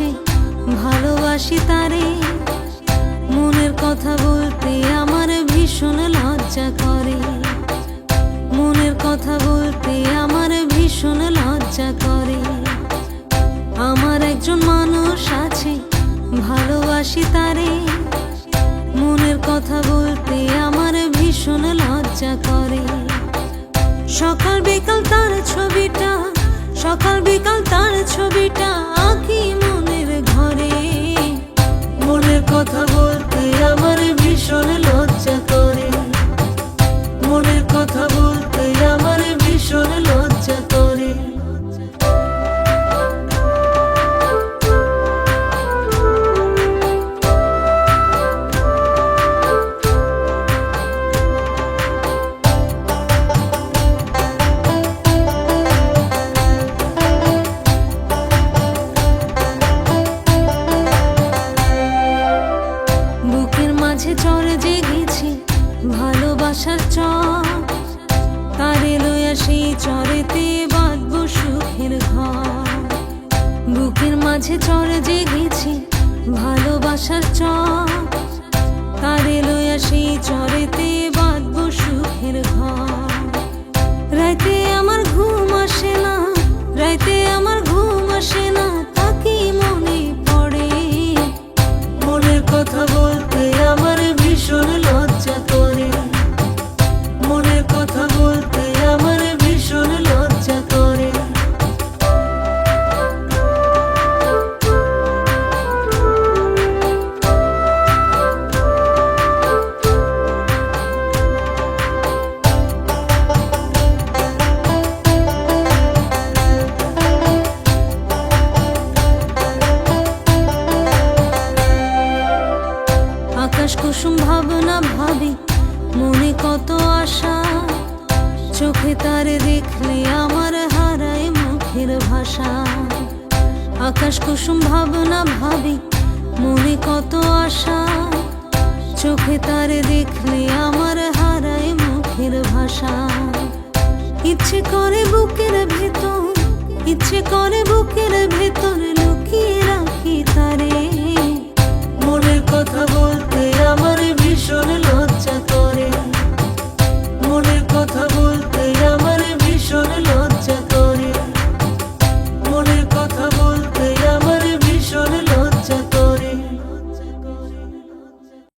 আছে ভালোবাসি তারে। মনের কথা বলতে আমার ভীষণ লজ্জা করে। মনের কথা বলতে আমার ভীষণ লজ্জা করে। আমার একজন মানুষ আছে, ভালোবাসি তারে। মনের কথা বলতে আমার ভীষণ লজ্জা করে। সকাল বিকাল তার ছবিটা, সকাল বিকাল তার ছবিটা কথা বলতে আমার ভীষণ লজ্জা করে। বুকের মাঝে চড়ে জেগেছি ভালোবাসার চর। চরেতে বাঁধব সুখের ঘর। বুকের মাঝে চরে জেগেছি ভালোবাসার চর। তারে লইয়া সেই চরেতে ভাবি, মনে কত আশা, চোখে তারে দেখলে আমার হারায় মুখের ভাষা। আকাশ কুসুম ভাবনা ভাবি, মনে কত আশা, চোখে দেখলে আমার হারায় মুখের ভাষা। ইচ্ছে করে বুকের ভেতর, ইচ্ছে করে বুকের ভেতর লুকিয়ে